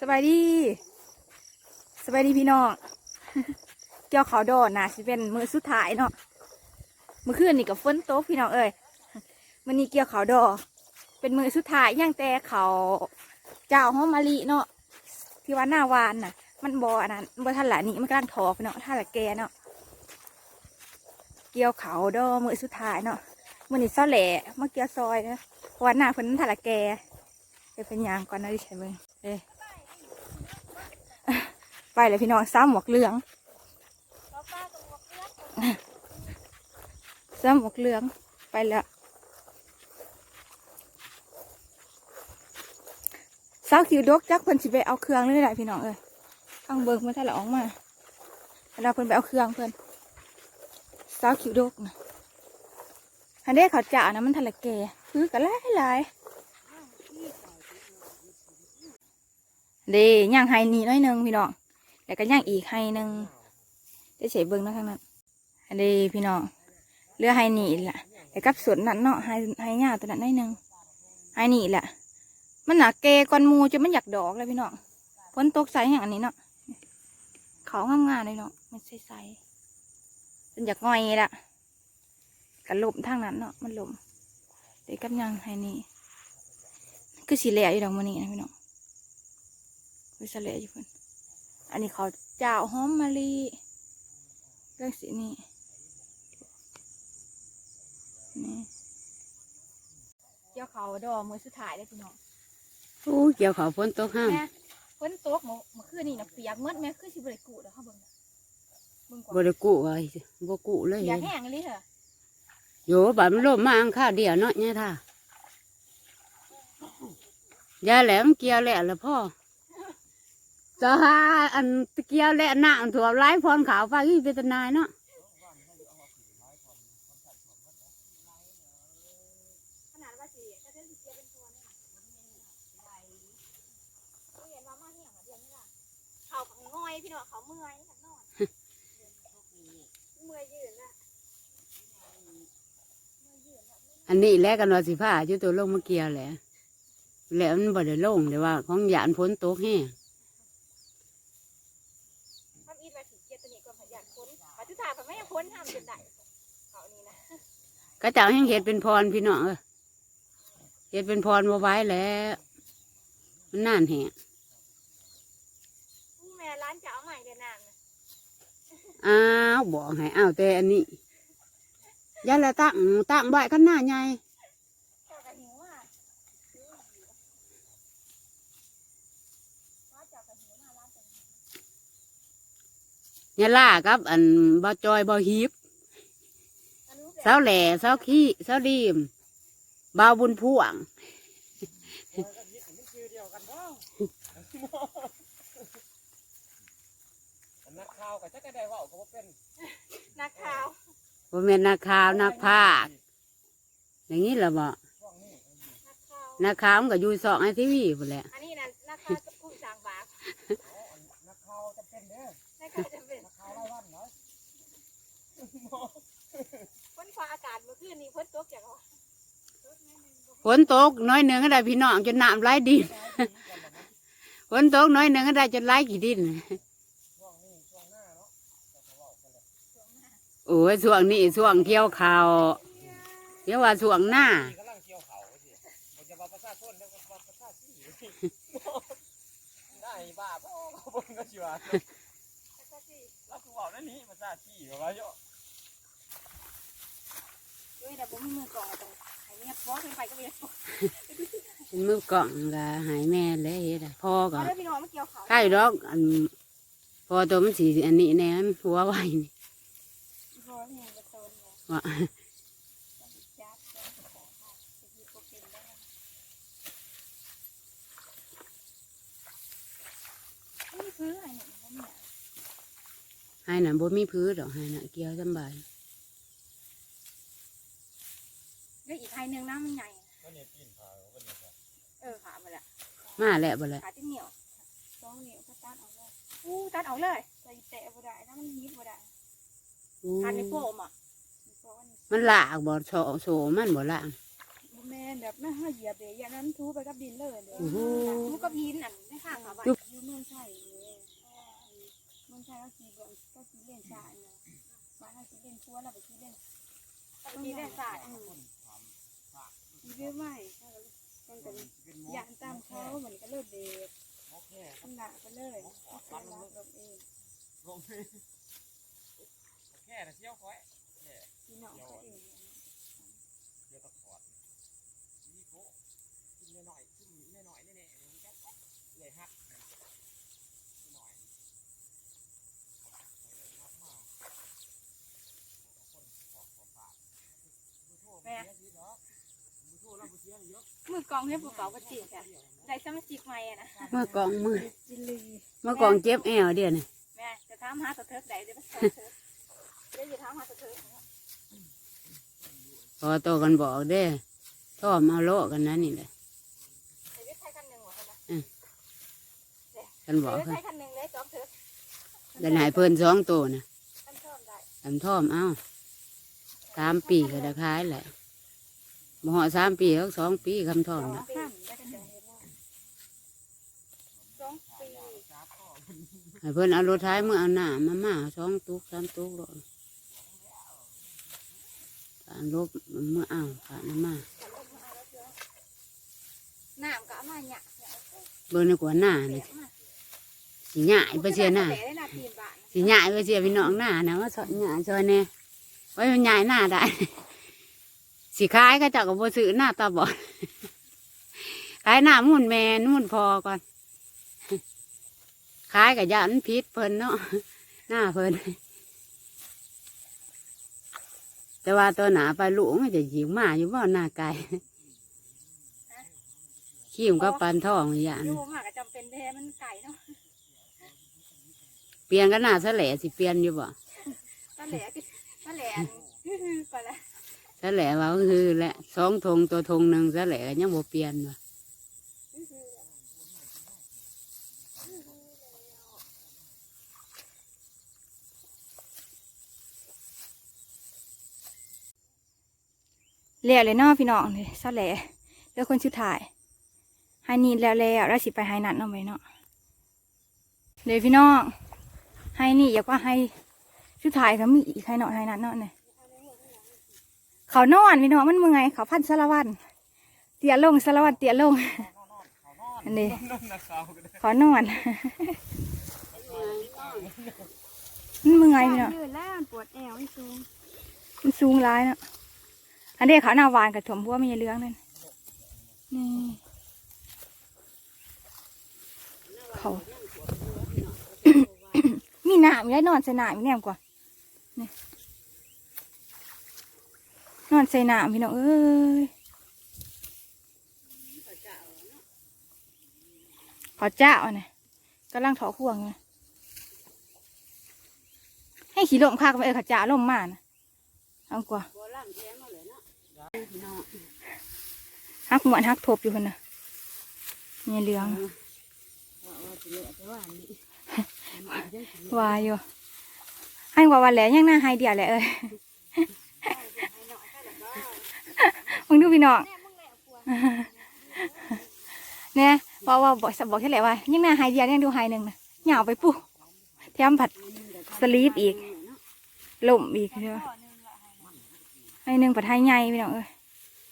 สบายดี สบายดีพี่น้อง เกี่ยวเขาวดอนนะสิเป็นมือสุดท้ายเนาะเมื่อคืนนี่กับฝนตกพี่น้องเอ้ยมันนี้เกี่ยวเขาวดอ เป็นมือสุดท้ายย่างแต่เขาเจ้าห้อมมะลิเนาะ ที่ว่าหน้าวานน่ะ มันบออันนั้นบอทันละนี่มันกำลังถอกเนาะท่าละแกเนาะ เกี่ยวเขาวดอมือสุดท้ายเนาะมือนี้เศร้าแหล่มาเกี่ยวซอยนะวันหน้าเพิ่นท่าละแกเดี๋ยวเป็นยางก่อนนะดิฉันเบิ่งเอ้ย ไปเลยพี่น้องซ้ำหมวกเหลืองซ้ำหมวกเหลืองไปแล้วสาวคิวดกจักเพิ่นสิไปเอาเครื่องเลยแหละพี่น้องเอ้ยข้างเบิงเมื่อท่านละออกมาเวลาเพิ่นไปเอาเครื่องเพิ่นสาวคิวดกนะอันเด้เขาจ่านะมันทะละแก่คือกันหลายหลายเด้ย่างไฮนี่น้อยหนึงพี่น้อง แล้วก็ย่างอีกไฮหนึ่งจะเฉยเบิ้งนะทางนั้นอันนี้พี่น้องเรือไฮนี่แหละแต่กับสวนนั้นเนาะไฮไฮหญ้าตัวนั้นน้หนึ่งไฮนี่แหละมันหนาเกก้อนมูจนมันอยากดอกเลยพี่น้องฝนตกใส่อย่างอันนี้เนาะเขางามๆเลยเนาะมันใสๆจนอยากง่อยละกันลมทางนั้นเนาะมันลมเด็กกับย่างไฮนี่คือสีเหล่อยู่ดอกมันนี่นะพี่น้องคือสีเหล่อยู่เพิ่น อันนี้เขาเจ้าหอมมะลิเรื่องสีนี่นี่เจ้าเขาดอกมือสุดท้ายเลยพี่น้องโอ้เกี่ยวเขาฝนตกห้ามแม่ฝนตกเมื่อเมื่อคืนนี่นะเปียกเมื่อแม่คือสิบริกูดแล้วเขาเบิ่งน่ะเบิ่งก่อนบริกุไว้บกุเลยเปียกแห้งเลยเหรอโยบัดมันลมมาอังค่าเดียวเนาะเนี่ยท่ายาแหลมเกี่ยวแหละละพ่อ จะหาอันเกียวแหละหน้าถั่วไร้พรขาวฟ้าที่เป็นตนายเนาะขนาดว่าสิถ้าเส้นสิเปียเป็นตัวเนี่ยไหวเห็นว่ามาเหี่ยงมาเดียวนี่ล่ะเขาของง่อยพี่น้องเขาเมื่อยนอนเมื่อยยืนน่ะอันนี้และกันว่าสิผ้าจุตัวลงมาเกี่ยวแหละแล้วมันบ่ได้ลงแต่ว่า ของหยานฝนตกแห้ง ทำอีทมาถึงเกียรตินี่ก่อนพยานพ้นปัจจุ บันผมไม่ให้พ้นห้ามจนได้เขานี่นะก็เจ้าแห้งเห็ดเป็นพรพี่น้องเออเห็ดเป็นพรมาไว้แล้ว มันน่านแห้งแม่ร้านจะเอาใหม่เดือนนานนะอ้าวบอกให้อ้าวแต่อันนี้ยาละตั้งตั้งใบกันหน้าใหญ่ เจ้ากับหิวอะร้านเจ้ากับหิวมาร้านเจ้าหิวยาล่ากับ อันบ่จอยบ่ฮีบอันนู้นเสาแหล่เสาขี้เสาดีมบ่าวบุญพ่วงนักข่าวก็จะก็ได้เว่าก็บ่เป็นนักข่าวบ่แม่นนักข่าวนักภาคอย่างนี้เหรอบ่ช่วงนี้นักข่าวนักข่าวมันก็อยู่สองไอทีวีพุ่นแหละ อันนี้นะนักข่าวกุ้งสางบาป เอาอันนักข่าวจะเป็นเด้อ นักข่าวจะเป็น นักข่าวรายวันเนาะ พ้นฟ้าอากาศเมื่อ คืนนี้พ้นตกจากว่าฝนตกน้อยหนึ่งก็ได้พี่น้องจนน้ำไหลดินฝนตกน้อยหนึ่งก็ได้จนไหลกี่ดินช่วงนี้ช่วงหน้าเนาะจะเขาเว้ากันเลยโอ้ยช่วงนี้ช่วงเกี่ยวข้าวเดี๋ยวว่าช่วงหน้านี่กำลังเกี่ยวเขาสิมันจะว่าประชาชนแล้วก็ว่าประชาชนได้บ้าบ่เขาเบิ่งก็สิว่าแล้วก็สิเราคือเว้านั่นนี่ประชาชนว่าเยอะด้วย แต่ผมมีมือกล่องอะตรงไอ้เนี่ยฟ้องขึ้นไปก็ไม่ได้ฟ้องเป็นมือกล่องก็หายแม่เลยเฮ็ดอะพ่อก็เอาเด้อพี่น้องมาเกี่ยวเขาใกล้ดอกอันพอตัวมันสีอันนี้แน่มันหัวไว้นี่พอเนี่ยจะโซนเนี่ยว่าจับแล้วก็ขอค่ะจะหยิบโปรตีนได้นี่พื้นอะไรเนี่ยมันเนี่ยให้น่ะบ่มีพื้นดอกให้น่ะเกี่ยวสำบายได้อีกไทยหนึ่งนะมันใหญ่ วันนี้ปีนผาวันนี้ก็เออขาไปละมาแล้วบ่แล้วขาที่เหนียวสองเหนียวก็ตัดออกเลยอู้ตัดออกเลยใส่แตะบ่ได้นะมันยิบบ่ได้โอ้ทานในโฟมอะในโฟมอันนี้มันลากบ่โซโซมันบ่ลาก บ่แม่นแบบไม่ให้เหยียบเลยอย่างนั้นทูไปกับดินเลยเดี๋ยวโอ้โหทูกับหินอันในข้างขาบ้านจุ๊บหิไทยเลยเมืองไทยก็ขี่เบิ่งก็ขี่เล่นสาดนะบ้านเราขี่เล่นพัวเราไปขี่เล่น ขี่เล่นสาดขี่เรื่อใหม่มันเป็นยานตามเขาเหมือนก็เลยเบรกขนาดไปเลยก็คือรับรถเองลงโอเคนะเที่ยวค่อยพี่น้องก็เองเดี๋ยวตะขอดนี่โก้ขึ้นหน่อยขึ้นหน่อยแน่ๆนี่ครับเลยฮะหน่อยคนขอบขอบปากมือโทษมือเสียสิเนาะมือโทษแล้วมือเสียเยอะ มือกองให้ภูเขาประจิกอะได้สมาชิกใหม่อะนะเมื่อกองมือจิลีเมื่อกองเจ็บแอวเดียวนี่แม่จะถามหาตัวเทิกได้เดี๋ยวไปสอนเทิกเดี๋ยวจะถามหาตัวเทิกพอโตกันบอกเด้ท่อมเอาโลกันนั้นนี่แหละเดี๋ยวไปใช้คันหนึ่งหรอคะนะกันบเดี๋อยกวไปค่ะใช้คันหนึ่งเลยสองเทิกดันหายเพิ่นสองโตนะคันเพิ่มได้ทำท่อมเอาสามปีก็ได้ขายแหละ บ่เหอสามปีแล้วสองปีคำทอมนะให้เพิ่นเอารถท้ายมือเอาหน้ามามาสองตุกสามตุกรถการลบมือเอาผ่านมาน้ำก็เอามาเนี่ยเบิ่งในกว่าหน้านี่สิหยายไปเชียหน้าแต่ได้าทีบาทสิหยายไปเชียพี่น้องหน้านะว่าสอนหยายซอยแน่ไว้มันหยายหน้าได้ สิขายก็เจะกับบ่ซื้อหน้าตาบอดขายหน้ามุ่นแม่นุ่นพอก่อนขายกับยานพิษเพิ่นเนาะหน้าเพิ่นแต่ว่าตัวหนาไปลูกมันจะยิงมาอยู่ว่าหน้าไก่ขี้มนก็ปันทองอย่างดูมากก็จำเป็นแท้มันไก่เนาะเปลี่ยนกันหน้าสะแหล่สิเปลี่ยนอยู่บ่ตะแหลกตะแหลกไปละ สะแหล่ว่าคือแหละสองธงตัวธงหนึ่งสะแหล่ก็ยังบ่เปลี่ยนว่ะเลี้ยเลยเนาะพี่น้องเลยซะแหล่เลือกคนชุดถ่ายไฮนีแล้วแล้วแล้วสิไปไฮนัดเนาะไปเนาะเดี๋ยวพี่น้องไฮนี่อยากว่าไฮชุดถ่ายก็มีอีกไฮเนาะไฮนัดเนาะเนี่ย เขานอนพี่น้องมันมึงไงเขาพันสารวัตรเตี้ยลงสารวัตรเตี้ยลงอันนี้นุ่มนะเขาก็ได้ขอนอนมันมึงไงพี่น้องยืดแล้วมันปวดแอวไม่สูงมันสูงร้ายเนาะอันนี้เขาหน้าวานกับถมพวกมีเรื่องนั่นนี่เขามีหนามมีได้นอนใส่หนามมีแนมกว่านี่ นอนใส่หนามพี่น้องเอ้ยขอเจ้าอะนะกำลังถอข่วงเลยให้ขี่ลมคากไปเออขาจ่าลมมานะเอากว่าฮักหมวนฮักทบอยู่คนน่ะมีเหลืองวายอยู่ให้ว่าวันแหล้วยังหน้าไฮเดียแหละเอ้ย มึงดูพี่น้องเนี่ยว่าว่าบอกบอกแค่ไหนว่ายังหน้าไฮเดียยังดูไฮหนึ่งนะเหงาไปปุ๊แถมผัดสลีปอีกล่มอีกใช่ไหมไฮหนึ่งผัดไฮใหญ่พี่น้องเอ้ย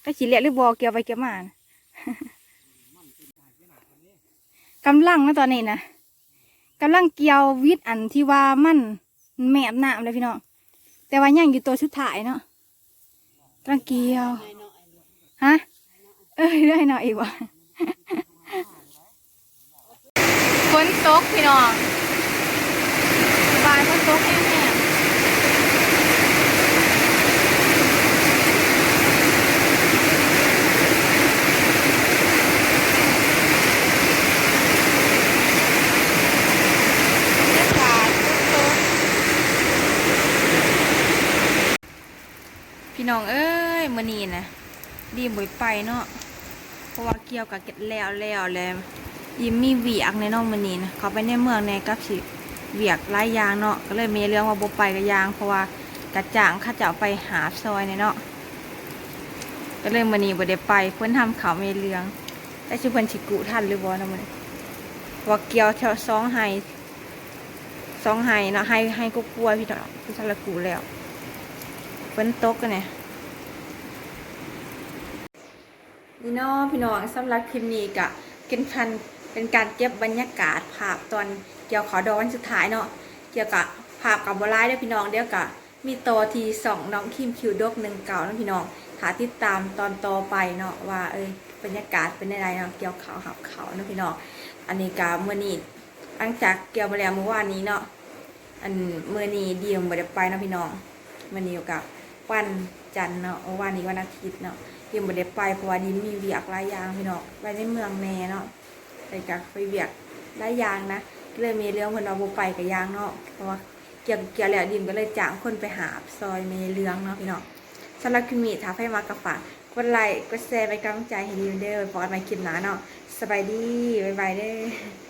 ก็ขีเละหรือบอเกี่ยวไปเกี่ยวมานะกำลังนะตอนนี้นะกำลังเกี่ยววิทย์อันที่ว่ามันแมบหนามเลยพี่น้องแต่ว่ายังอยู่ตัวชุดถ่ายเนาะกำลังเกี่ยว ฮะ เอ้ยได้หน่อยอีกวะฝนตกพี่น้องบายฝนตกแห้งพี่น้องเอ้ยมื่อนี้นะ ดีบ่อยไปเนาะเพราะว่าเกี่ยวกับเก็ดแล้วแล้วแล้วยิมมีเวียกในน้องมื่อนี้นะเขาไปในเมืองในกับสิเวียกหลายางเนาะก็เลยมีเรื่องว่าบ่ไปกับยาง เพราะว่ากระจ่างข้าจะเอาไปหาซอยในเนาะก็เลยมื่อนี้บ่ได้ไปเพิ่อนทำข่าวมีเรื่องแต่ชื่อเพิ่นสิกุทันหรือบ่นะมื้อนี้ว่าเกี่ยวแถวสองไฮสองไฮเนาะไฮไฮก็กลัวพี่น้องพี่ทะลกูแล้วฝนตกกันเนี่ย นี่เนาะพี่น้องสำหรับคลิปนี้ก็เป็นพันเป็นการเก็บบรรยากาศภาพตอนเกี่ยวขอดอวันสุดท้ายเนาะเกี่ยวกับภาพกับบไลายเด้วยพี่น้องเดี๋ยวกับมีตัวทีสองน้องคิมคิวดกหนึ่งเก่านะพี่น้องหาติดตามตอนต่อไปเนาะว่าเอ้ยบรรยากาศเป็นยังไงเนาะเกี่ยวเขาหับเขานะพี่น้องอันนี้กาเมื่อนี้หลังจากเกี่ยวมาแล้วเมื่อวานนี้เนาะอันเมื่อนี้เดียวบ่ได้ไปเนาะพี่น้องเมื่อนี้กับวันจันทร์เนาะวานนี้วันอาทิตย์เนาะ ยวบ่ได้ไปเพราะว่าดีมมีเวียกหลายอย่างพี่น้องไปในเมืองแม่เนาะไปกับไปเวียกหลายอย่างนะก็เลยมีเรื่องเพิ่นเอาบ่ไปกับยางเนาะเพราะว่าเกี่ยวเกี่ยวแล้วดิมก็เลยจ้างคนไปหาซอยเมเรืองเนาะพี่น้องสำหรับคลิปนี้ถ้าใครมากระฝากกดไลค์กดแชร์ไปกำลังใจให้ดีเด้อพบกันใหม่คลิปหน้าเนาะสบายดีบ๊ายบายเด้อ